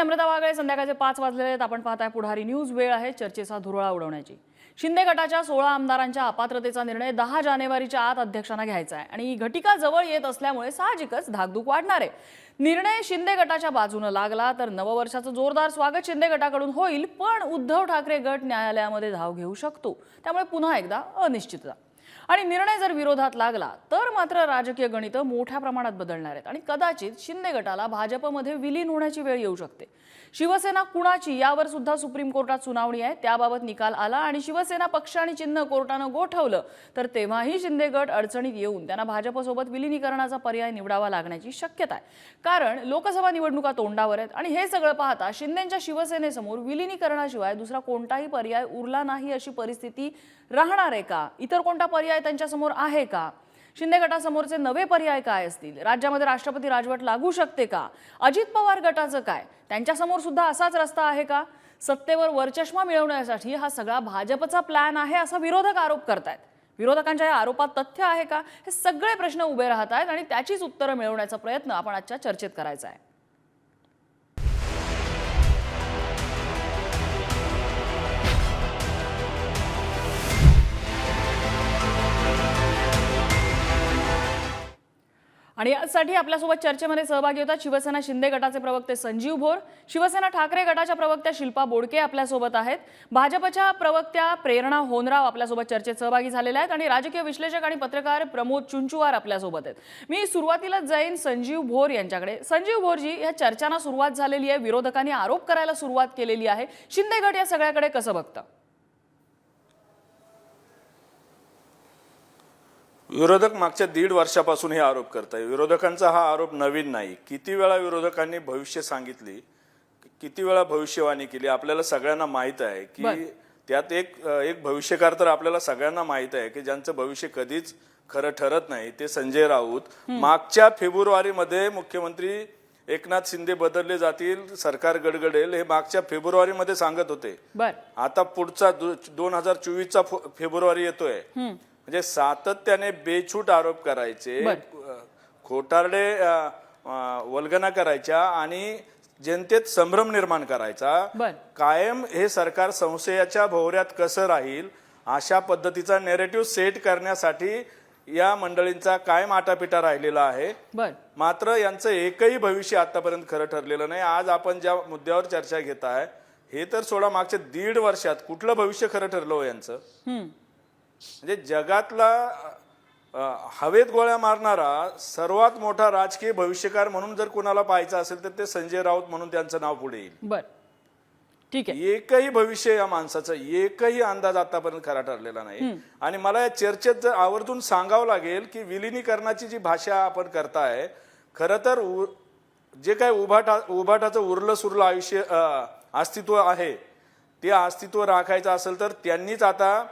नम्रता वागळे संध्याकाळचे पाच वाजलेले आहेत. आपण पाहताय पुढारी न्यूज. वेळ आहे चर्चेचा धुरळा उडवण्याची. शिंदे गटाच्या सोळा आमदारांच्या अपात्रतेचा निर्णय दहा जानेवारीच्या आत अध्यक्षांना घ्यायचा आहे. आणि ही घटिका जवळ येत असल्यामुळे साहजिकच धाकधूक वाढणार आहे. निर्णय शिंदे गटाच्या बाजूनं लागला तर नववर्षाचं जोरदार स्वागत शिंदे गटाकडून होईल पण उद्धव ठाकरे गट न्यायालयामध्ये धाव घेऊ शकतो. त्यामुळे पुन्हा एकदा अनिश्चितता. आणि निर्णय जर विरोधात लागला तर मात्र राजकीय गणितं मोठ्या प्रमाणात बदलणार आहेत. आणि कदाचित शिंदे गटाला भाजपमध्ये विलीन होण्याची वेळ येऊ शकते. शिवसेना कुणाची? यावर सुद्धा सुप्रीम कोर्टात सुनावणी आहे. त्याबाबत निकाल आला आणि शिवसेना पक्ष आणि चिन्ह कोर्टानं गोठवलं. तर तेव्हाही शिंदे गट अडचणीत येऊन त्यांना भाजपसोबत विलिनीकरणाचा पर्याय निवडावा लागण्याची शक्यता आहे. कारण लोकसभा निवडणुका तोंडावर आहेत आणि हे सगळं पाहता शिंदेच्या शिवसेनेसमोर विलिनीकरणाशिवाय दुसरा कोणताही पर्याय उरला नाही अशी परिस्थिती राहणार आहे का? इतर कोणता पर्याय त्यांच्यासमोर आहे का? शिंदे गटासमोरचे नवे पर्याय काय असतील? राज्यामध्ये राष्ट्रपती राजवट लागू शकते का? अजित पवार गटाचं काय? त्यांच्यासमोर सुद्धा असाच रस्ता आहे का? सत्तेवर वरचष्मा मिळवण्यासाठी हा सगळा भाजपचा प्लॅन आहे असा विरोधक आरोप करतायत. विरोधकांच्या या आरोपात तथ्य आहे का? हे सगळे प्रश्न उभे राहत आहेत आणि त्याचीच उत्तरं मिळवण्याचा प्रयत्न आपण आजच्या चर्चेत करायचा आहे. आणि यासाठी आपल्यासोबत चर्चेमध्ये सहभागी होतात शिवसेना शिंदे गटाचे प्रवक्ते संजीव भोर शिवसेना ठाकरे गटाच्या प्रवक्त्या शिल्पा बोडके आपल्यासोबत आहेत. भाजपच्या प्रवक्त्या प्रेरणा होनराव आपल्यासोबत चर्चेत सहभागी झालेल्या आहेत आणि राजकीय विश्लेषक आणि पत्रकार प्रमोद चुंचुवार आपल्यासोबत आहेत. मी सुरुवातीलाच जाईन संजीव भोर यांच्याकडे. संजीव भोरजी या चर्चांना सुरुवात झालेली आहे विरोधकांनी आरोप करायला सुरुवात केलेली आहे. शिंदे गट या सगळ्याकडे कसं बघतं? विरोधक मागच्या दीड वर्षापासून हे आरोप करत आहे विरोधकांचा हा आरोप नवीन नाही. किती वेळा विरोधकांनी भविष्य सांगितली किती वेळा भविष्यवाणी केली आपल्याला सगळ्यांना माहीत आहे. की त्यात एक एक भविष्यकार तर आपल्याला सगळ्यांना माहीत आहे की ज्यांचं भविष्य कधीच खरं ठरत नाही ते संजय राऊत. मागच्या फेब्रुवारीमध्ये मुख्यमंत्री एकनाथ शिंदे बदलले जातील सरकार गडगडेल हे मागच्या फेब्रुवारीमध्ये सांगत होते. आता पुढचा दोन हजार चोवीसचा फेब्रुवारी येतोय. म्हणजे सातत्याने बेछूट आरोप करायचे खोटारडे वल्गना करायच्या आणि जनतेत संभ्रम निर्माण करायचा. कायम हे सरकार संशयाच्या भोवऱ्यात कसं राहील अशा पद्धतीचा नेरेटिव्ह सेट करण्यासाठी या मंडळींचा कायम आटापिटा राहिलेला आहे. मात्र यांचं एकही भविष्य आतापर्यंत खरं ठरलेलं नाही. आज आपण ज्या मुद्द्यावर चर्चा घेत आहे हे तर सोडा मागच्या दीड वर्षात कुठलं भविष्य खरं ठरलं हो यांचं? म्हणजे जगातला हवेत गोळ्या मारणारा सर्वात मोठा राजकीय भविष्यकार म्हणून जर कुणाला पाहायचं असेल तर ते संजय राऊत म्हणून त्यांचं नाव पुढे येईल. बर. ठीक आहे. एकही भविष्य या माणसाचा एकही अंदाज आतापर्यंत खरा ठरलेला नाही. आणि मला या चर्चेत जर आवर्जून सांगावं लागेल की विलिनीकरणाची जी भाषा आपण करताय खरं तर जे काय उभाटा उभाटाचं उरलं सुरलं आयुष्य अस्तित्व आहे ते अस्तित्व राखायचं असेल तर त्यांनीच आता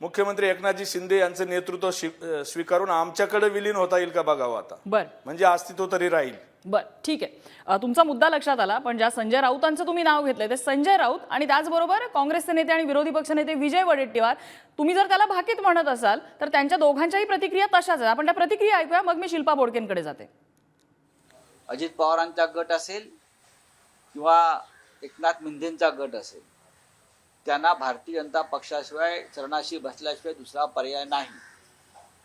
मुख्यमंत्री एकनाथजी शिंदे यांचं नेतृत्व स्वी- स्वीकारून आमच्याकडे विलीन होता येईल का बघावं आता? बर. म्हणजे अस्तित्व तरी राहील. बर ठीक आहे. अ, तुमचा मुद्दा लक्षात आला पण ज्या संजय राऊतांचं तुम्ही नाव घेतलंय ते संजय राऊत आणि त्याचबरोबर काँग्रेसचे नेते आणि विरोधी पक्षनेते विजय वडेट्टीवार तुम्ही जर त्याला भाकीत म्हणत असाल तर त्यांच्या दोघांच्याही प्रतिक्रिया तशाच आहेत. आपण त्या प्रतिक्रिया ऐकूया. मग मी शिल्पा बोडकेंकडे जाते. अजित पवारांचा गट असेल किंवा एकनाथ मिंदेंचा गट असेल त्यांना भारतीय जनता पक्षाशिवाय चरणाशी बसल्याशिवाय दुसरा पर्याय नाही.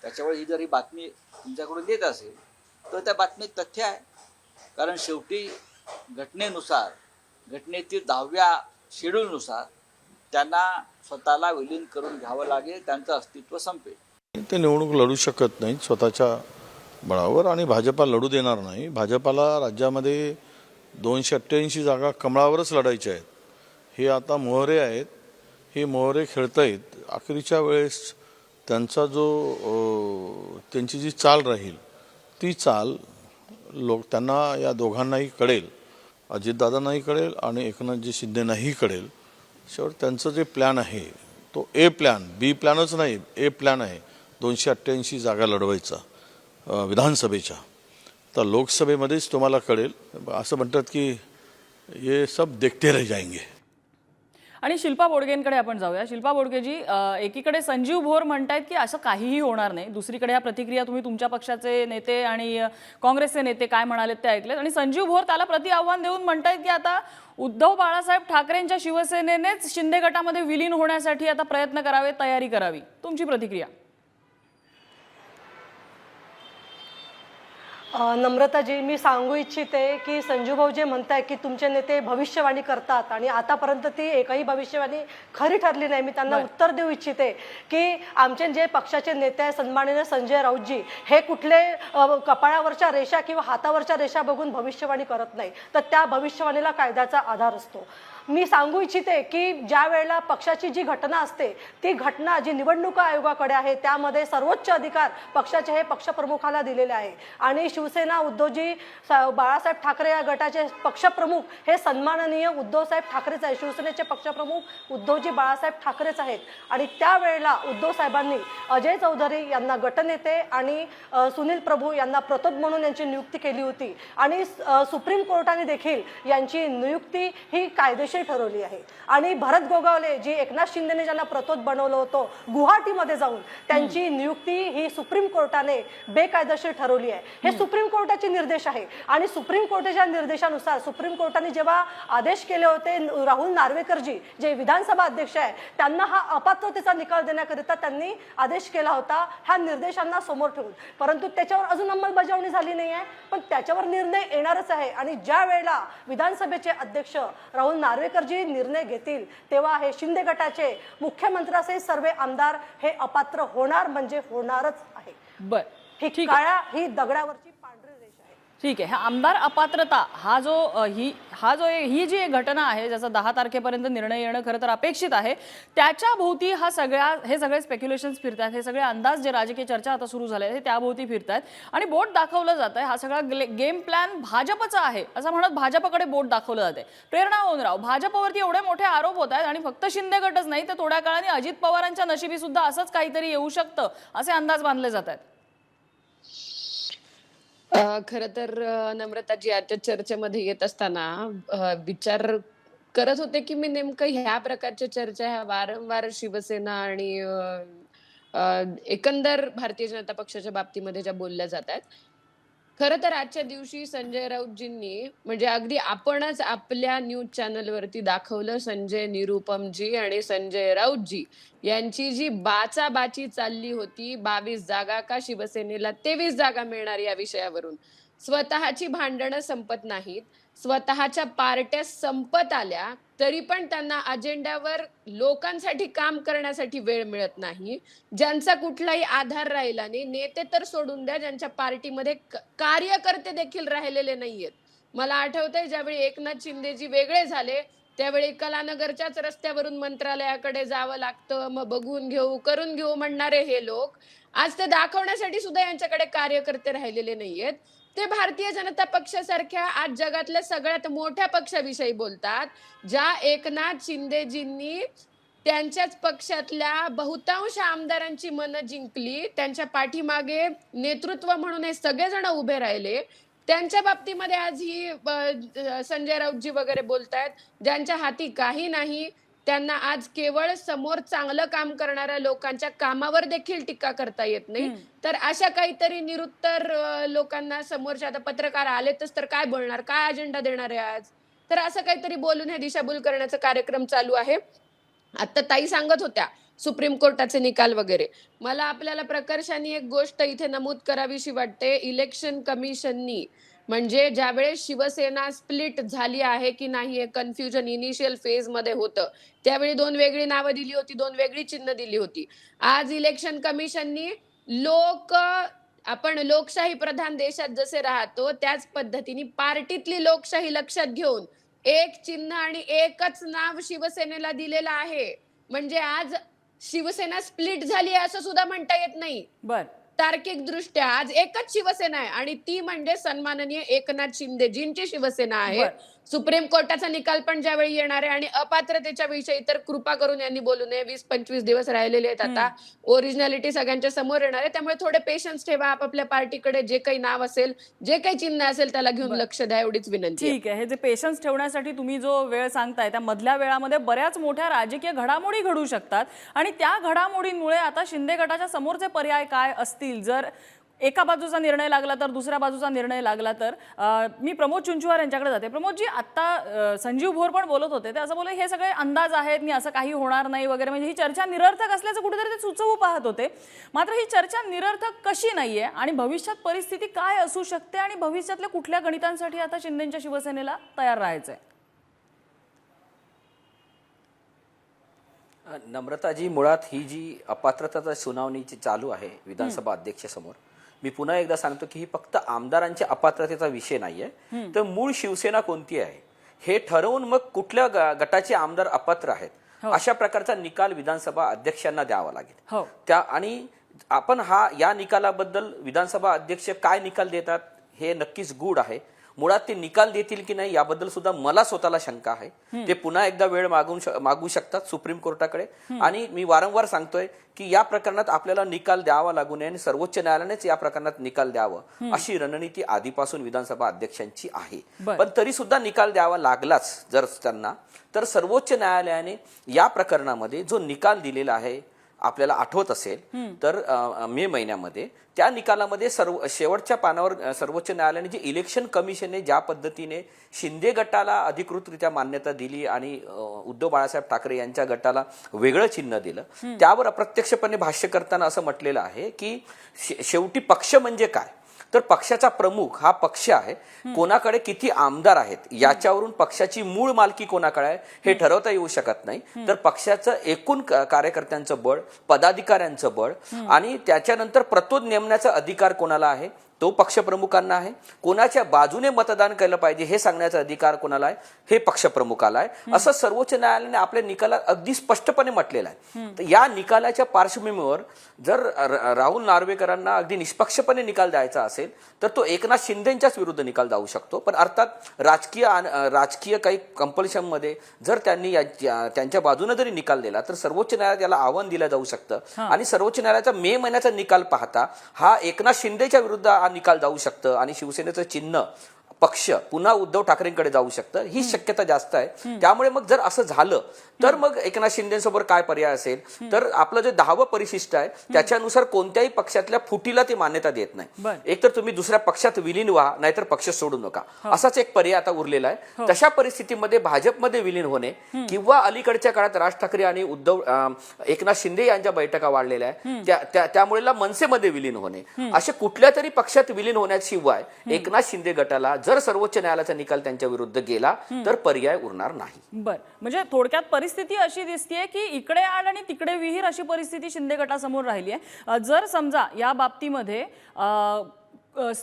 त्याच्यामुळे ही जर ही बातमी तुमच्याकडून येत असेल तर त्या बातमीत तथ्य आहे. कारण शेवटी घटनेनुसार घटनेतील दहाव्या शेड्यूलनुसार त्यांना स्वतःला विलीन करून घ्यावं लागेल त्यांचं अस्तित्व संपेल. ते निवडणूक लढू शकत नाहीत स्वतःच्या बळावर आणि भाजपा लढू देणार नाही. भाजपाला राज्यामध्ये दोनशे अठ्ठ्याऐंशी जागा कमळावरच लढायच्या आहेत. हे आता मोहरे आहेत. हे मोहरे खेळतायत. अखेरीच्या वेळेस त्यांचा जो त्यांची जी चाल राहील ती चाल लोक त्यांना या दोघांनाही कळेल. अजितदादांनाही कळेल आणि एकनाथजी शिंदेनाही कळेल. शेवट त्यांचं जे प्लॅन आहे तो ए प्लॅन बी प्लॅनच नाही ए प्लॅन आहे. दोनशे अठ्ठ्याऐंशी जागा लढवायचा विधानसभेच्या. तर लोकसभेमध्येच तुम्हाला कळेल. असं म्हणतात की ये सब देखते रह जाएंगे. आणि शिल्पा बोडगेंकडे आपण जाऊया. शिल्पा बोडगेजी एकीकडे संजीव भोर म्हणतायत की असं काहीही होणार नाही. दुसरीकडे ह्या प्रतिक्रिया तुम्ही तुमच्या पक्षाचे नेते आणि काँग्रेसचे नेते काय म्हणालेत ते ऐकलेत. आणि संजीव भोर त्याला प्रति आव्हान देऊन म्हणतायत की आता उद्धव बाळासाहेब ठाकरेंच्या शिवसेनेनेच शिंदे गटामध्ये विलीन होण्यासाठी आता प्रयत्न करावे तयारी करावी. तुमची प्रतिक्रिया? नम्रताजी मी सांगू इच्छिते की संजूभाऊ जे म्हणताय की तुमचे नेते भविष्यवाणी करतात आणि आतापर्यंत ती एकही भविष्यवाणी खरी ठरली नाही. मी त्यांना उत्तर देऊ इच्छिते की आमचे जे पक्षाचे नेते आहे सन्माननीय संजय राऊतजी हे कुठले कपाळावरच्या रेषा किंवा हातावरच्या रेषा बघून भविष्यवाणी करत नाही. तर त्या भविष्यवाणीला कायद्याचा आधार असतो. मी सांगू इच्छिते की ज्या वेळेला पक्षाची जी घटना असते ती घटना जी निवडणूक आयोगाकडे आहे त्यामध्ये सर्वोच्च अधिकार पक्षाचे हे पक्षप्रमुखाला दिलेले आहे. आणि शिवसेना उद्धवजी बाळासाहेब ठाकरे या गटाचे पक्षप्रमुख हे सन्माननीय उद्धवसाहेब ठाकरेच आहे शिवसेनेचे पक्षप्रमुख उद्धवजी बाळासाहेब ठाकरेच आहेत. आणि त्यावेळेला उद्धव साहेबांनी अजय चौधरी यांना गटनेते आणि सुनील प्रभू यांना प्रतोद म्हणून यांची नियुक्ती केली होती. आणि सुप्रीम कोर्टाने देखील यांची नियुक्ती ही कायदेशीर ठरवली आहे. आणि भरत गोगावले जी एकनाथ शिंदेने ज्यांना प्रतोद बनवलं होतं गुवाहाटीमध्ये जाऊन त्यांची नियुक्ती ही सुप्रीम कोर्टाने बेकायदेशीर ठरवली आहे. हे सुप्रीम कोर्टाचे निर्देश आहे. आणि सुप्रीम कोर्टाच्या निर्देशानुसार सुप्रीम कोर्टाने जेव्हा आदेश केले होते राहुल नार्वेकरजी जे विधानसभा अध्यक्ष आहे त्यांना हा अपात्रतेचा निकाल देण्याकरिता त्यांनी आदेश केला होता ह्या निर्देशांना समोर ठेवून. परंतु त्याच्यावर अजून अंमलबजावणी झाली नाही आहे पण त्याच्यावर निर्णय येणारच आहे. आणि ज्या वेळेला विधानसभेचे अध्यक्ष राहुल नार्वेकरजी निर्णय घेतील तेव्हा हे शिंदे गटाचे मुख्यमंत्र्यासहित सर्व आमदार हे अपात्र होणार म्हणजे होणारच आहे. बर. ही काळ्या ही दगडावरची ठीक आहे हा आमदार अपात्रता हा जो ही हा जो ही जी एक घटना आहे ज्याचा दहा तारखेपर्यंत निर्णय येणं खरं तर अपेक्षित आहे त्याच्या भोवती हा सगळ्या हे सगळे स्पेक्युलेशन्स फिरतात हे सगळे अंदाज जे राजकीय चर्चा आता सुरू झाले आहेत हे त्याभोवती फिरतायत. आणि बोट दाखवलं जात आहे हा सगळा गेम प्लॅन भाजपचा आहे असं म्हणत भाजपकडे बोट दाखवलं जाते प्रेरणा ओनराव भाजपवरती एवढे मोठे आरोप होत आहेत आणि फक्त शिंदे गटच नाही तर थोड्या काळाने अजित पवारांच्या नशिबी सुद्धा असंच काहीतरी येऊ शकतं असे अंदाज बांधले जात आहेत खर तर नम्रताजी आजच्या चर्चेमध्ये येत असताना विचार करत होते की मी नेमकं ह्या प्रकारच्या चर्चा ह्या वारंवार शिवसेना आणि एकंदर भारतीय जनता पक्षाच्या बाबतीमध्ये ज्या बोलल्या जात आहेत खरं तर आजच्या दिवशी संजय राऊतजींनी म्हणजे अगदी आपणच आपल्या न्यूज चॅनलवरती दाखवलं संजय निरुपमजी आणि संजय राऊतजी यांची जी बाचाबाची चालली होती बावीस जागा का शिवसेनेला तेवीस जागा मिळणार या विषयावरून. स्वतःची भांडणं संपत नाहीत. स्वतःच्या पार्ट्या संपत आल्या तरी पण त्यांना अजेंड्यावर लोकांसाठी काम करण्यासाठी वेळ मिळत नाही. ज्यांचा कुठलाही आधार राहिला नाही नेते तर सोडून द्या ज्यांच्या पार्टीमध्ये कार्यकर्ते देखील राहिलेले नाहीयेत. मला आठवतंय ज्यावेळी एकनाथ शिंदेजी वेगळे झाले त्यावेळी कलानगरच्याच रस्त्यावरून मंत्रालयाकडे जावं लागतं मग बघून घेऊ करून घेऊ म्हणणारे हे लोक आज ते दाखवण्यासाठी सुद्धा यांच्याकडे कार्यकर्ते राहिलेले नाहीयेत. ते भारतीय जनता पक्षासारख्या आज जगातल्या सगळ्यात मोठ्या पक्षाविषयी बोलतात ज्या एकनाथ शिंदेजींनी त्यांच्याच पक्षातल्या बहुतांश आमदारांची मनं जिंकली त्यांच्या पाठीमागे नेतृत्व म्हणून हे सगळेजण उभे राहिले. त्यांच्या बाबतीमध्ये आज ही संजय राऊतजी वगैरे बोलतायत ज्यांच्या हाती काही नाही त्यांना आज केवळ समोर चांगलं काम करणाऱ्या लोकांच्या कामावर देखील टीका करता येत नाही. तर अशा काहीतरी निरुत्तर लोकांना समोरच्या आता पत्रकार आलेतच तर काय बोलणार? काय अजेंडा देणार आहे आज? तर असं काहीतरी बोलून हे दिशाभूल करण्याचा कार्यक्रम चालू आहे. आता ताई सांगत होत्या सुप्रीम कोर्टाचे निकाल वगैरे. मला आपल्याला प्रकर्षाने एक गोष्ट इथे नमूद करावीशी वाटते. इलेक्शन कमिशननी म्हणजे ज्यावेळेस शिवसेना स्प्लिट झाली आहे की नाही हे कन्फ्युजन इनिशियल फेजमध्ये होतं. त्यावेळी दोन वेगळी नावं दिली होती दोन वेगळी चिन्ह दिली होती. आज इलेक्शन कमिशननी लोक आपण लोकशाही प्रधान देशात जसे राहतो त्याच पद्धतीने पार्टीतली लोकशाही लक्षात घेऊन एक चिन्ह आणि एकच नाव शिवसेनेला दिलेलं आहे. म्हणजे आज शिवसेना स्प्लिट झाली आहे असं सुद्धा म्हणता येत नाही. बर. तार्किक दृष्ट्या आज एकच शिवसेना आहे आणि ती म्हणजे सन्माननीय एकनाथ शिंदे जींची शिवसेना आहे. सुप्रीम कोर्टाचा निकाल पण ज्यावेळी येणार आहे आणि अपात्रतेच्या विषयी तर कृपा करून यांनी बोलू नये. वीस पंचवीस दिवस राहिलेले आहेत आता. ओरिजिनॅलिटी सगळ्यांच्या समोर येणार आहे. त्यामुळे थोडे पेशन्स ठेवा. आपापल्या पार्टीकडे जे काही नाव असेल जे काही चिन्ह असेल त्याला घेऊन लक्ष द्या. एवढीच विनंती. ठीक आहे. हे जे पेशन्स ठेवण्यासाठी तुम्ही जो वेळ सांगताय त्या मधल्या वेळामध्ये बऱ्याच मोठ्या राजकीय घडामोडी घडू शकतात. आणि त्या घडामोडींमुळे आता शिंदे गटाच्या समोरचे पर्याय काय असतील? जर एका बाजूचा निर्णय लागला तर दुसऱ्या बाजूचा निर्णय लागला तर मी प्रमोद चुंचुवार यांच्याकडे जाते. प्रमोदजी आता अं, संजीव भोर पण बोलत होते. ते असं बोलले हे सगळे अंदाज आहेत आणि असं काही होणार नाही वगैरे. म्हणजे ही चर्चा निरर्थक असल्याचं कुठेतरी ते सुचवू पाहत होते. मात्र ही चर्चा निरर्थक कशी नाहीये आणि भविष्यात परिस्थिती काय असू शकते आणि भविष्यातल्या कुठल्या गणितांसाठी आता शिंदेच्या शिवसेनेला तयार राहायचंय? नम्रताजी मुळात ही जी अपात्रताचा सुनावणी जी चालू आहे विधानसभा अध्यक्षसमोर मी पुन्हा एकदा सांगतो की ही फक्त आमदारांच्या अपात्रतेचा विषय नाहीये. तर मूळ शिवसेना कोणती आहे? हे ठरवून मग कुठल्या गटाचे आमदार अपात्र आहेत? अशा प्रकारचा निकाल विधानसभा अध्यक्षांना द्यावा लागेल. हो. त्या आणि आपण हा या निकालाबद्दल विधानसभा अध्यक्ष काय निकाल देतात हे नक्कीच गूढ आहे. मुळात ते निकाल देतील की नाही याबद्दल सुद्धा मला स्वतःला शंका आहे. ते पुन्हा एकदा वेळ मागून श- मागू शकतात सुप्रीम कोर्टाकडे. आणि मी वारंवार सांगतोय की या प्रकरणात आपल्याला निकाल द्यावा लागू नये आणि सर्वोच्च न्यायालयानेच या प्रकरणात निकाल द्यावं अशी रणनीती आधीपासून विधानसभा अध्यक्षांची आहे. पण तरी सुद्धा निकाल द्यावा लागलाच जर त्यांना तर सर्वोच्च न्यायालयाने या प्रकरणामध्ये जो निकाल दिलेला आहे आपल्याला आठवत असेल तर मे महिन्यामध्ये त्या निकालामध्ये सर्व शेवटच्या पानावर सर्वोच्च न्यायालयाने जे इलेक्शन कमिशनने ज्या पद्धतीने शिंदे गटाला अधिकृतरित्या मान्यता दिली आणि उद्धव बाळासाहेब ठाकरे यांच्या गटाला वेगळं चिन्ह दिलं त्यावर अप्रत्यक्षपणे भाष्य करताना असं म्हटलेलं आहे की शेवटी पक्ष म्हणजे काय? तर पक्षाचा प्रमुख हा पक्ष आहे. कोणाकडे किती आमदार आहेत याच्यावरून पक्षाची मूळ मालकी कोणाकडे आहे हे ठरवता येऊ शकत नाही. तर पक्षाचं एकूण कार्यकर्त्यांचं बळ पदाधिकाऱ्यांचं बळ आणि त्याच्यानंतर प्रतोद नेमण्याचा अधिकार कोणाला आहे तो पक्षप्रमुखांना आहे. कोणाच्या बाजूने मतदान केलं पाहिजे हे सांगण्याचा अधिकार कोणाला आहे? हे पक्षप्रमुखाला आहे. असं सर्वोच्च न्यायालयाने आपल्या निकालात अगदी स्पष्टपणे म्हटलेलं आहे. तर या निकालाच्या पार्श्वभूमीवर जर राहुल नार्वेकरांना अगदी निष्पक्षपणे निकाल द्यायचा असेल तर तो एकनाथ शिंदेच्याच विरुद्ध निकाल जाऊ शकतो. पण अर्थात राजकीय राजकीय काही कंपल्शनमध्ये जर त्यांनी त्यांच्या बाजूने जरी निकाल दिला तर सर्वोच्च न्यायालयात याला आव्हान दिलं जाऊ शकतं. आणि सर्वोच्च न्यायालयाचा मे महिन्याचा निकाल पाहता हा एकनाथ शिंदेच्या विरुद्ध निकाल जाऊ शकतं. आणि शिवसेनेचं चिन्ह पक्ष पुन्हा उद्धव ठाकरेंकडे जाऊ शकतं. ही शक्यता जास्त आहे. त्यामुळे मग जर असं झालं तर मग एकनाथ शिंदेसोबत काय पर्याय असेल? तर आपलं जे दहावं परिशिष्ट आहे त्याच्यानुसार कोणत्याही पक्षातल्या फुटीला ती मान्यता देत. नाही. एकतर तुम्ही दुसऱ्या पक्षात विलीन व्हा नाहीतर पक्ष सोडू नका. असाच एक पर्याय आता उरलेला आहे. तशा परिस्थितीमध्ये भाजपमध्ये विलीन होणे किंवा अलीकडच्या काळात राज ठाकरे आणि उद्धव एकनाथ शिंदे यांच्या बैठका वाढलेल्या आहे त्या- त्या- त्यामुळे मनसेमध्ये विलीन होणे. असे कुठल्या तरी पक्षात विलीन होण्याशिवाय एकनाथ शिंदे गटाला जर सर्वोच्च न्यायालयाचा निकाल त्यांच्या विरुद्ध गेला तर पर्याय उरणार नाही. बर. म्हणजे थोडक्यात परिस्थिती अशी दिसतीये की इकडे आड आणि तिकडे विहीर अशी परिस्थिती शिंदे गटासमोर राहिली आहे जर समजा या बाबतीमध्ये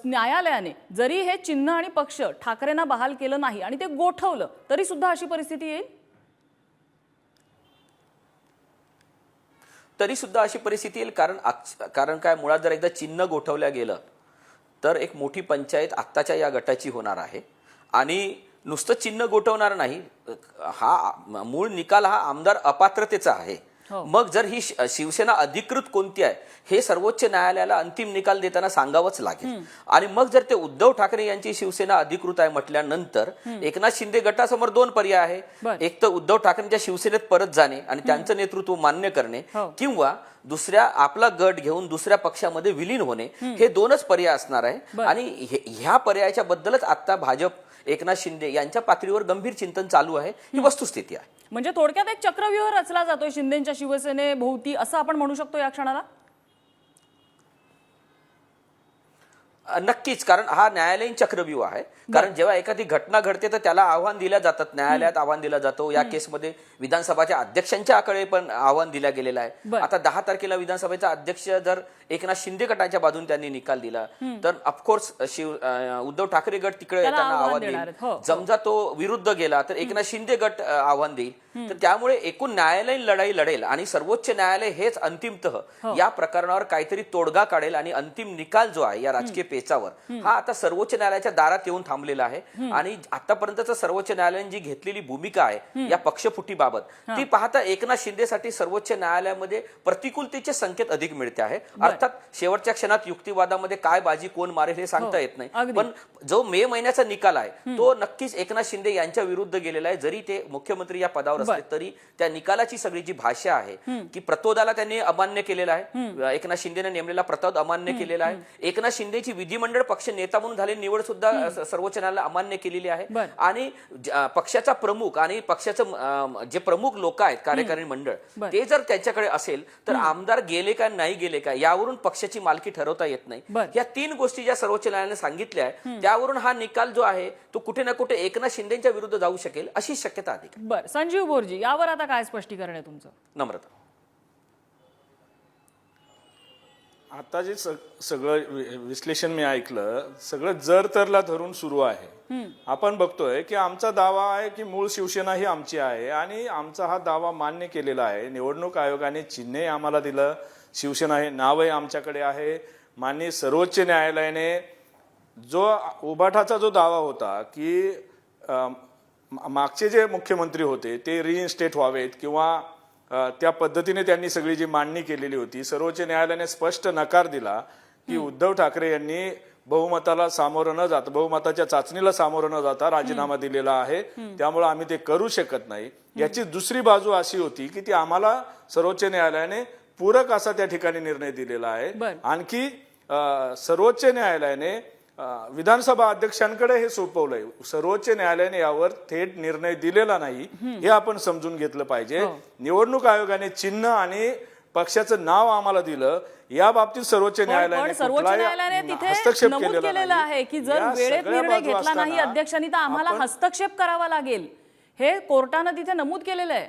न्यायालयाने जरी हे चिन्ह आणि पक्ष ठाकरेंना बहाल केलं नाही आणि ते गोठवलं तरी सुद्धा अशी परिस्थिती येईल? तरी सुद्धा अशी परिस्थिती येईल कारण कारण काय? मुळात जर एकदा चिन्ह गोठवल्या गेलं तर एक मोठी पंचायत आत्ताच्या या गटाची होणार आहे. आणि नुसतं चिन्ह गोठवणार नाही. हा मूळ निकाल हा आमदार अपात्रतेचा आहे. मग जर ही शिवसेना अधिकृत कोणती आहे हे सर्वोच्च न्यायालयाला अंतिम निकाल देताना सांगावंच लागेल. आणि मग जर ते उद्धव ठाकरे यांची शिवसेना अधिकृत आहे म्हटल्यानंतर एकनाथ शिंदे गटासमोर दोन पर्याय आहे. एक तर उद्धव ठाकरेंच्या शिवसेनेत परत जाणे आणि त्यांचं नेतृत्व मान्य करणे हो. किंवा दुसऱ्या आपला गट घेऊन दुसऱ्या पक्षामध्ये विलीन होणे हे दोनच पर्याय असणार आहे. आणि ह्या पर्यायाच्या बद्दलच आता भाजप एकनाथ शिंदे यांच्या पातळीवर गंभीर चिंतन चालू आहे. ही वस्तुस्थिती आहे. म्हणजे थोडक्यात एक चक्रव्यूह रचला जातोय शिंदेच्या शिवसेने भोवती असं आपण म्हणू शकतो या क्षणाला? नक्कीच कारण हा न्यायालयीन चक्रव्यूह आहे. कारण जेव्हा एखादी घटना घडते तर त्याला आव्हान दिल्या जातात न्यायालयात आव्हान दिलं जातो. या केसमध्ये विधानसभाच्या अध्यक्षांच्याकडे पण आव्हान दिलं गेलेलं आहे. आता दहा तारखेला विधानसभेचा अध्यक्ष जर एकनाथ शिंदे गटाच्या बाजून त्यांनी निकाल दिला तर ऑफकोर्स शिव उद्धव ठाकरे गट तिकडे त्यांना आव्हान देईल. आहेत. हो, हो. समजा तो विरुद्ध गेला तर एकनाथ शिंदे गट आव्हान देईल. तर त्यामुळे एकूण न्यायालयीन लढाई लढेल आणि सर्वोच्च न्यायालय हेच अंतिमतः या प्रकरणावर काहीतरी तोडगा काढेल आणि अंतिम निकाल जो आहे या राजकीय पेचावर. हा आता सर्वोच्च न्यायालयाच्या दारात येऊन थांबलेला आहे. आणि आतापर्यंतच सर्वोच्च न्यायालयाने जी घेतलेली भूमिका आहे या पक्षफुटीबाबत ती पाहता एकनाथ शिंदेसाठी सर्वोच्च न्यायालयामध्ये प्रतिकूलतेचे संकेत अधिक मिळते आहे. अर्थात शेवटच्या क्षणात युक्तिवादामध्ये काय बाजी कोण मारेल हे सांगता येत नाही. पण जो मे महिन्याचा निकाल आहे तो नक्कीच एकनाथ शिंदे यांच्या विरुद्ध गेलेला आहे. जरी ते मुख्यमंत्री या पदावर असले तरी त्या निकालाची सगळी जी भाषा आहे की प्रतोदाला त्यांनी अमान्य केलेला आहे. एकनाथ शिंदेने नेमलेला प्रतोद अमान्य केलेला आहे. एकनाथ शिंदेची विधिमंडळ पक्ष नेता म्हणून झालेली निवड सुद्धा सर्वोच्च न्यायालय अमान्य केलेली आहे. आणि पक्षाचा प्रमुख आणि पक्षाचं जे प्रमुख लोक आहेत कार्यकारी मंडळ. ते जर त्यांच्याकडे असेल तर आमदार गेले का नाही गेले का यावरून पक्षाची मालकी ठरवता येत नाही. या तीन गोष्टी ज्या सर्वोच्च न्यायालयाने सांगितल्या आहे त्यावरून हा निकाल जो आहे तो कुठे ना कुठे एकनाथ शिंदेच्या विरुद्ध जाऊ शकेल अशी शक्यता अधिक. बर. संजीव बोरजी यावर आता काय स्पष्टीकरण आहे तुमचं? नम्रता. आता जे सग- सगळं वि- विश्लेषण मी ऐकलं सगळं जर तरला धरून सुरू आहे. आपण बघतोय की आमचा दावा आहे की मूळ शिवसेना ही आमची आहे आणि आमचा हा दावा मान्य केलेला आहे. निवडणूक आयोगाने चिन्हही आम्हाला दिलं. शिवसेना हे नावही आमच्याकडे आहे. माननीय सर्वोच्च न्यायालयाने जो उबाठाचा जो दावा होता की मा- मागचे जे मुख्यमंत्री होते ते रिइन्स्टेट व्हावेत किंवा त्या पद्धतीने त्यांनी सगळी जी मांडणी केलेली होती सर्वोच्च न्यायालयाने स्पष्ट नकार दिला की उद्धव ठाकरे यांनी बहुमताला सामोरं न जाता बहुमताच्या चाचणीला सामोरं न जाता राजीनामा दिलेला आहे. त्यामुळे आम्ही ते करू शकत नाही. याची दुसरी बाजू अशी होती की ती आम्हाला सर्वोच्च न्यायालयाने पूरक असा त्या ठिकाणी निर्णय दिलेला आहे. आणखी सर्वोच्च न्यायालयाने विधानसभा अध्यक्षांकडे हे सोपवलंय. सर्वोच्च न्यायालयाने यावर थेट निर्णय दिलेला नाही हे आपण समजून घेतलं पाहिजे. निवडणूक आयोगाने चिन्ह आणि पक्षाचं नाव आम्हाला दिलं या बाबतीत सर्वोच्च न्यायालयाने सर्वोच्च न्यायालयाने तिथे हस्तक्षेप नमूद केलेला. आहे की जर वेळेत निर्णय घेतला नाही अध्यक्षांनी तर आम्हाला हस्तक्षेप करावा लागेल. हे कोर्टानं तिथे नमूद केलेलं आहे.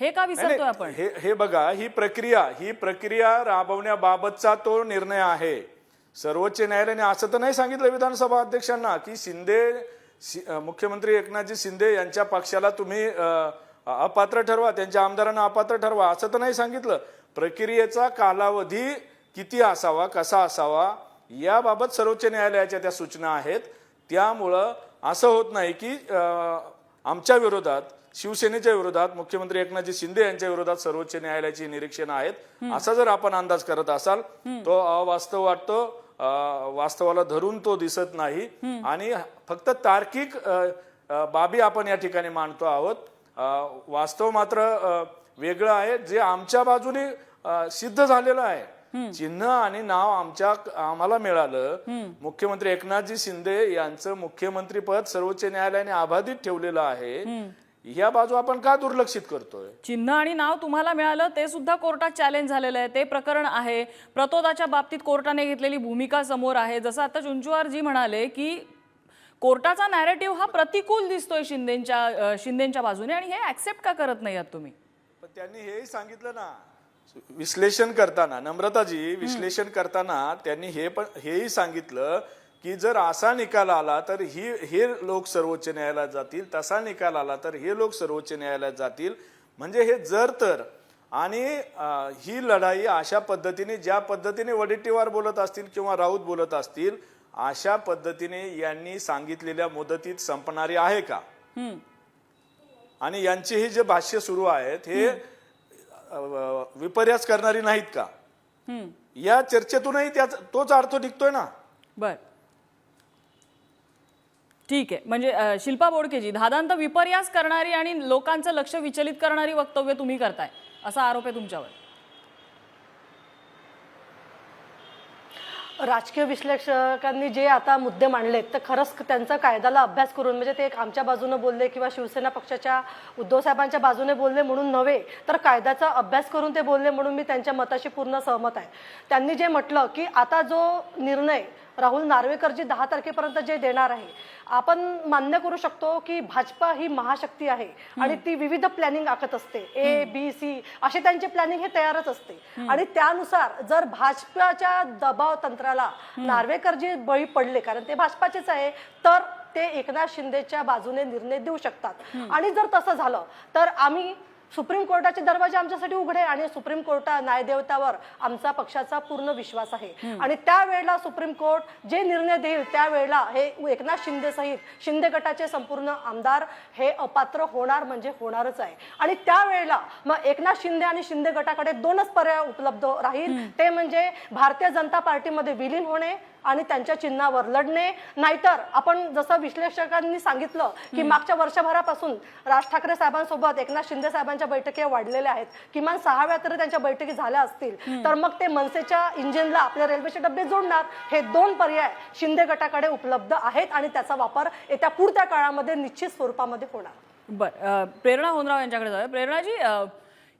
हे का विसरतोय आपण? हे हे बघा ही प्रक्रिया ही प्रक्रिया राबवण्याबाबतचा तो निर्णय आहे. सर्वोच्च न्यायालयाने असं तर नाही सांगितलं विधानसभा अध्यक्षांना की शिंदे शि- मुख्यमंत्री एकनाथजी शिंदे यांच्या पक्षाला तुम्ही अपात्र ठरवा त्यांच्या आमदारांना अपात्र ठरवा असं तर नाही सांगितलं. प्रक्रियेचा कालावधी किती असावा कसा असावा याबाबत सर्वोच्च न्यायालयाच्या त्या सूचना आहेत. त्यामुळं असं होत नाही की आमच्या विरोधात शिवसेनेच्या विरोधात मुख्यमंत्री एकनाथजी शिंदे यांच्या विरोधात सर्वोच्च न्यायालयाची निरीक्षणं आहेत. असा जर आपण अंदाज करत असाल तो अवास्तव वाटतो वास्तवाला धरून तो दिसत नाही. आणि फक्त तार्किक बाबी आपण या ठिकाणी मांडतो आहोत. वास्तव मात्र वेगळं आहे. जे आमच्या बाजूने सिद्ध झालेलं आहे. चिन्ह आणि नाव आमच्या आम्हाला मिळालं. मुख्यमंत्री एकनाथजी शिंदे यांचं मुख्यमंत्री पद सर्वोच्च न्यायालयाने अबाधित ठेवलेलं आहे. या बाजू आपण का दुर्लक्षित करतोय? चिन्ह आणि नाव तुम्हाला मिळालं ते सुद्धा कोर्टात चॅलेंज झालेलं आहे. ते प्रकरण आहे. प्रतोदाच्या बाबतीत कोर्टाने घेतलेली भूमिका समोर आहे. जसं आता चुंचुवारजी म्हणाले की कोर्टाचा नॅरेटिव्ह हा प्रतिकूल दिसतोय शिंदेच्या शिंदेच्या बाजूने आणि हे ऍक्सेप्ट का करत नाही आहात तुम्ही? पण त्यांनी हेही सांगितलं ना. विश्लेषण करताना नम्रताजी विश्लेषण करताना त्यांनी हे पण हेही सांगितलं की जर असा निकाल आला तर ही हे लोक सर्वोच्च न्यायालयात जातील तसा निकाल आला तर हे लोक सर्वोच्च न्यायालयात जातील. म्हणजे हे जर तर आणि ही लढाई अशा पद्धतीने ज्या पद्धतीने वडेट्टीवार बोलत असतील किंवा राऊत बोलत असतील अशा पद्धतीने यांनी सांगितलेल्या मुदतीत संपणारी आहे का? आणि यांचे हे जे भाष्य सुरू आहेत हे विपर्यास करणारी नाहीत का? या चर्चेतूनही त्याच तोच अर्थ निघतोय ना? बर. ठीक आहे. म्हणजे शिल्पा बोडकेजी धादांत विपर्यास करणारी आणि लोकांचं लक्ष विचलित करणारी वक्तव्य तुम्ही करताय असा आरोप आहे तुमच्यावर. राजकीय विश्लेषकांनी जे आता मुद्दे मांडलेत तर खरंच त्यांचा कायद्याला अभ्यास करून म्हणजे ते एक आमच्या बाजूनं बोलले किंवा शिवसेना पक्षाच्या उद्धवसाहेबांच्या बाजूने बोलले म्हणून नव्हे तर कायद्याचा अभ्यास करून ते बोलले म्हणून मी त्यांच्या मताशी पूर्ण सहमत आहे. त्यांनी जे म्हटलं की आता जो निर्णय राहुल नार्वेकरजी दहा तारखेपर्यंत जे देणार आहे आपण मान्य करू शकतो की भाजपा ही महाशक्ती आहे आणि ती विविध प्लॅनिंग आखत असते. ए बी सी असे त्यांचे प्लॅनिंग हे तयारच असते. आणि त्यानुसार जर भाजपाच्या दबाव तंत्राला नार्वेकर जे बळी पडले कारण ते भाजपाचेच आहे तर ते एकनाथ शिंदेच्या बाजूने निर्णय देऊ शकतात. आणि जर तसं झालं तर आम्ही सुप्रीम कोर्टाचे दरवाजे आमच्यासाठी उघडे आणि सुप्रीम कोर्टा न्यायदेवतावर आमचा पक्षाचा पूर्ण विश्वास आहे. आणि त्यावेळेला सुप्रीम कोर्ट जे निर्णय देईल त्यावेळेला हे एकनाथ शिंदे सहित शिंदे गटाचे संपूर्ण आमदार हे अपात्र होणार म्हणजे होणारच आहे. आणि त्यावेळेला मग एकनाथ शिंदे आणि शिंदे गटाकडे दोनच पर्याय उपलब्ध राहील. ते म्हणजे भारतीय जनता पार्टीमध्ये विलीन होणे आणि त्यांच्या चिन्हावर लढणे. नाहीतर आपण जसं विश्लेषकांनी सांगितलं की मागच्या वर्षभरापासून राज ठाकरे साहेबांसोबत एकनाथ शिंदे साहेबांच्या बैठकी वाढलेल्या आहेत. किमान सहा वेळा तरी त्यांच्या बैठकी झाल्या असतील. तर मग ते मनसेच्या इंजिनला आपल्या रेल्वेचे डबे जोडणार. हे दोन पर्याय शिंदे गटाकडे उपलब्ध आहेत आणि त्याचा वापर येत्या पुढच्या काळामध्ये निश्चित स्वरूपामध्ये होणार. बर प्रेरणा होनराव यांच्याकडे जाऊया. प्रेरणाजी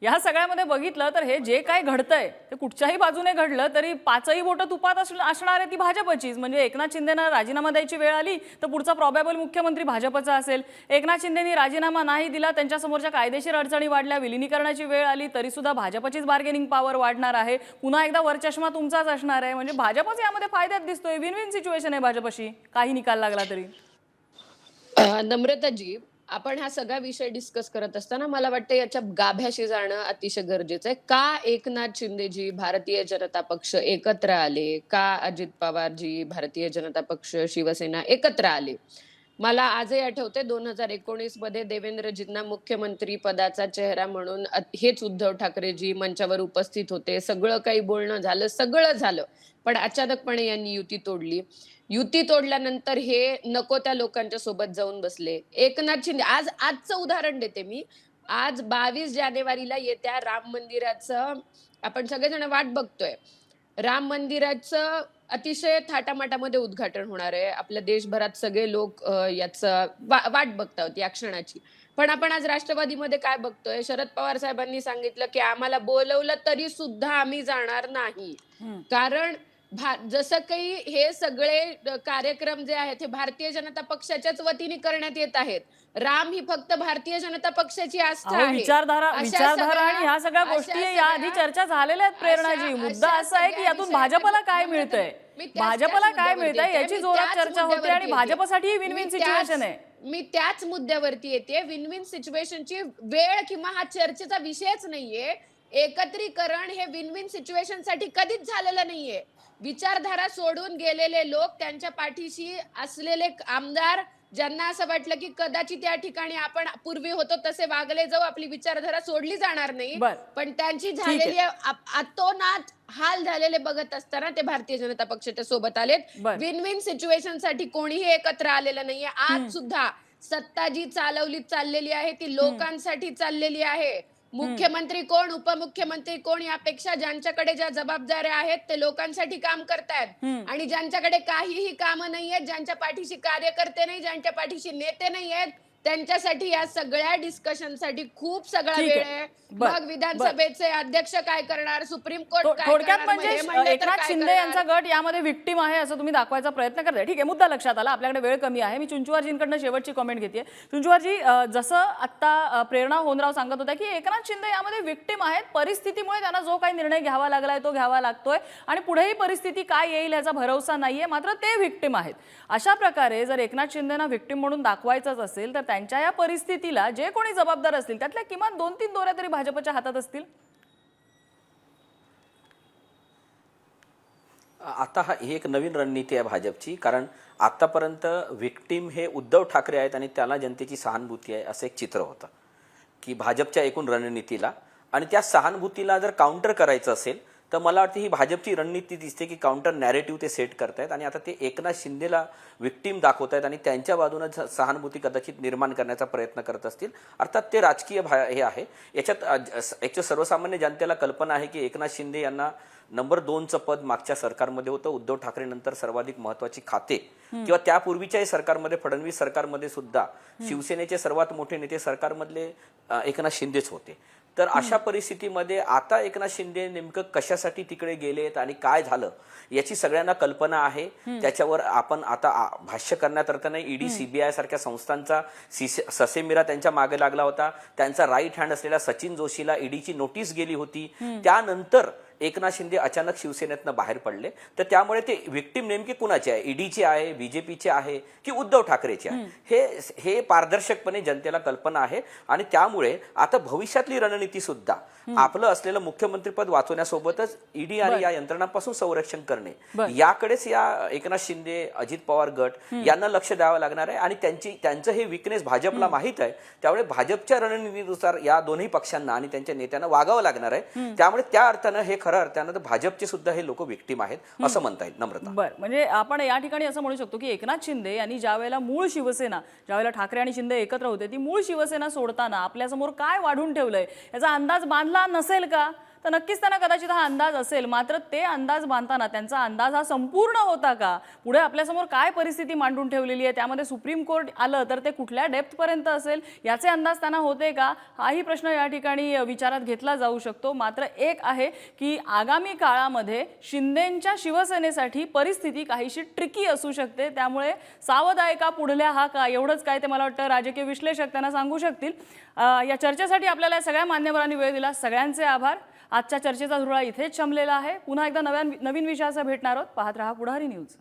या सगळ्यामध्ये बघितलं तर हे जे काय घडतंय ते कुठच्याही बाजूने घडलं तरी पाचही बोटं तुपात असणार आहे ती भाजपचीच. म्हणजे एकनाथ शिंदेना राजीनामा द्यायची वेळ आली तर पुढचा प्रॉबेबल मुख्यमंत्री भाजपचा असेल. एकनाथ शिंदेनी राजीनामा नाही दिला त्यांच्यासमोरच्या कायदेशीर अडचणी वाढल्या विलिनीकरणाची वेळ आली तरी सुद्धा भाजपचीच बार्गेनिंग पॉवर वाढणार आहे. पुन्हा एकदा वरचष्मा तुमचाच असणार आहे. म्हणजे भाजपच यामध्ये फायद्यात दिसतोय. विन विन सिच्युएशन आहे भाजपशी. काही निकाल लागला तरी. नम्रताजी आपण हा सगळा विषय डिस्कस करत असताना मला वाटतं याच्या गाभ्याशी जाणं अतिशय गरजेचं आहे. का एकनाथ शिंदेजी भारतीय जनता पक्ष एकत्र आले? का अजित पवारजी भारतीय जनता पक्ष शिवसेना एकत्र आले? मला आजही आठवते दोन हजार एकोणीसमध्ये देवेंद्रजींना मुख्यमंत्री पदाचा चेहरा म्हणून हेच उद्धव ठाकरेजी मंचावर उपस्थित होते. सगळं काही बोलणं झालं सगळं झालं. पण अचानकपणे यांनी युती तोडली. युती तोडल्यानंतर हे नको त्या लोकांच्या सोबत जाऊन बसले. एकनाथ शिंदे आज आजचं उदाहरण देते मी. आज बावीस जानेवारीला येत्या राम मंदिराचं आपण सगळेजण वाट बघतोय. राम मंदिराचं अतिशय थाटामाटामध्ये उद्घाटन होणार आहे. आपल्या देशभरात सगळे लोक याचं वा- वाट बघतात या क्षणाची. पण आपण आज राष्ट्रवादीमध्ये काय बघतोय? शरद पवार साहेबांनी सांगितलं की आम्हाला बोलवलं तरी सुद्धा आम्ही जाणार नाही. कारण भा जसं काही हे सगळे कार्यक्रम जे आहेत हे भारतीय जनता पक्षाच्याच वतीने करण्यात येत आहेत. राम ही फक्त भारतीय जनता पक्षाची आस्था आहे. विचारधारा विचारधारा आणि ह्या सगळ्या गोष्टी सगळ्या- याआधी चर्चा झालेल्या आहेत प्रेरणाजी. मुद्दा असा आहे की यातून भाजपला काय मिळतंय? भाजपला काय मिळतंय. याची जोरात चर्चा होते आणि. भाजपसाठी विन विन सिच्युएशन आहे. मी त्याच मुद्द्यावरती येते. विन विन सिच्युएशनची वेळ किंवा हा चर्चेचा विषयच नाहीये. एकत्रीकरण हे विन विन सिच्युएशनसाठी कधीच झालेलं नाहीये. विचारधारा सोडून गेलेले लोक त्यांच्या पाठीशी असलेले आमदार ज्यांना असं वाटलं की कदाचित या ठिकाणी आपण पूर्वी होतो तसे वागले जाऊ आपली विचारधारा सोडली जाणार नाही. पण त्यांची. झालेली अतोनात हाल झालेले बघत असताना ते भारतीय जनता पक्षाच्या सोबत आलेत. विन विन सिच्युएशनसाठी कोणीही एकत्र आलेलं नाहीये आज सुद्धा सत्ता जी चालवली चाललेली आहे ती लोकांसाठी चाललेली आहे मुख्यमंत्री कोण उपमुख्यमंत्री कोण यापेक्षा ज्यांच्याकडे ज्या जबाबदाऱ्या आहेत ते लोकांसाठी काम करतायत. आणि ज्यांच्याकडे काहीही कामं नाहीयेत ज्यांच्या पाठीशी कार्यकर्ते नाही ज्यांच्या पाठीशी नेते नाही आहेत त्यांच्यासाठी या सगळ्या डिस्कशनसाठी खूप सगळा ठीक वेळ आहे. आहे. बर, मग विधानसभेचे अध्यक्ष काय करणार? सुप्रीम कोर्ट काय थोडक्यात करणार? म्हणजे तर एकनाथ काय शिंदे करणार? यांचा गट यामध्ये विक्टीम आहे असं तुम्ही दाखवायचा प्रयत्न करताय. ठीक आहे मुद्दा लक्षात आला. आपल्याकडे वेळ कमी आहे. मी चुंचुवारजींकडनं शेवटची कमेंट घेते चुंचुवारजी अं, जसं आता अं, प्रेरणा होनराव सांगत होत्या की एकनाथ शिंदे यामध्ये विक्टीम आहेत. परिस्थितीमुळे त्यांना जो काही निर्णय घ्यावा लागलाय तो घ्यावा लागतोय आणि पुढेही परिस्थिती काय येईल याचा भरवसा नाहीये मात्र ते विक्टीम आहेत. अशा प्रकारे जर एकनाथ शिंदेना विक्टीम म्हणून दाखवायचंच असेल तर त्यांच्या या परिस्थितीला जे कोणी जबाबदार असतील त्यातल्या किमान दोन तीन दोऱ्या तरी भाजपच्या हातात असतील? आता हा ही एक नवीन रणनीती आहे भाजपची कारण आतापर्यंत विक्टीम हे उद्धव ठाकरे आहेत आणि त्याला जनतेची सहानुभूती आहे असं एक चित्र होतं. की भाजपच्या एकूण रणनीतीला आणि त्या सहानुभूतीला जर काउंटर करायचं असेल तर मला वाटतं ही भाजपची रणनीती दिसते की काउंटर नॅरेटिव्ह ते सेट करतायत आणि आता ते एकनाथ शिंदेला विक्टीम दाखवत आहेत आणि त्यांच्या बाजूनं सहानुभूती कदाचित निर्माण करण्याचा प्रयत्न करत असतील. अर्थात ते राजकीय भा हे आहे. याच्यात याच्या सर्वसामान्य जनतेला कल्पना आहे की एकनाथ शिंदे यांना नंबर दोनचं पद मागच्या सरकारमध्ये होतं. उद्धव ठाकरे नंतर सर्वाधिक महत्वाची खाते. किंवा त्यापूर्वीच्याही सरकारमध्ये फडणवीस सरकारमध्ये सुद्धा शिवसेनेचे सर्वात मोठे नेते सरकारमधले एकनाथ शिंदेच होते. तर अशा परिस्थितीमध्ये आता एकनाथ शिंदे नेमकं कशासाठी तिकडे गेलेत आणि काय झालं याची सगळ्यांना कल्पना आहे. त्याच्यावर आपण आता भाष्य करण्यात अर्थ नाही. ईडी सीबीआय सारख्या संस्थांचा सिसे- ससेमिरा त्यांच्या मागे लागला होता. त्यांचा राईट हँड असलेल्या सचिन जोशीला ईडीची नोटीस गेली होती. त्यानंतर एकनाथ शिंदे अचानक शिवसेनेतनं बाहेर पडले. तर त्यामुळे ते विक्टीम नेमकी कुणाचे आहे? ईडीचे आहे बीजेपीचे आहे की उद्धव ठाकरेचे आहे? हे हे पारदर्शकपणे जनतेला कल्पना आहे आणि त्यामुळे आता भविष्यातली रणनीती सुद्धा आपलं असलेलं मुख्यमंत्रीपद वाचवण्यासोबतच ईडी आणि या यंत्रणांपासून संरक्षण करणे. याकडेच या एकनाथ शिंदे अजित पवार गट यांना लक्ष द्यावं लागणार आहे आणि त्यांची त्यांचं हे विकनेस भाजपला माहीत आहे. त्यामुळे भाजपच्या रणनीतीनुसार या दोन्ही पक्षांना आणि त्यांच्या नेत्यांना वागावं लागणार आहे. त्यामुळे त्या अर्थानं हे खरं अर्थानं तर भाजपचे सुद्धा हे लोक विक्टीम आहेत असं म्हणता येईल नम्रता. बर म्हणजे आपण या ठिकाणी असं म्हणू शकतो की एकनाथ शिंदे यांनी ज्या वेळेला मूळ शिवसेना ज्या वेळेला ठाकरे आणि शिंदे एकत्र होते ती मूळ शिवसेना सोडताना आपल्यासमोर काय वाढून ठेवलंय याचा अंदाज बांधला नसेल का? तर नक्कीच त्यांना कदाचित हा अंदाज असेल. मात्र ते अंदाज बांधताना त्यांचा अंदाज हा संपूर्ण होता का? पुढे आपल्यासमोर काय परिस्थिती मांडून ठेवलेली आहे? त्यामध्ये सुप्रीम कोर्ट आलं तर ते कुठल्या डेप्थपर्यंत असेल? याचे अंदाज त्यांना होते का? हाही प्रश्न या ठिकाणी विचारात घेतला जाऊ शकतो. मात्र एक आहे की आगामी काळामध्ये शिंदेंच्या शिवसेनेसाठी परिस्थिती काहीशी ट्रिकी असू शकते. त्यामुळे सावध आहे का पुढल्या हा का? एवढंच काय ते मला वाटतं राजकीय विश्लेषक त्यांना सांगू शकतील. या चर्चेसाठी आपल्याला सगळ्या मान्यवरांनी वेळ दिला. सगळ्यांचे आभार. आजच्या चर्चेचा धुळा इथेच शमलेला आहे. पुन्हा एकदा नव्या नवीन विषयाचा भेटणार आहोत. पाहत रहा पुढारी न्यूज.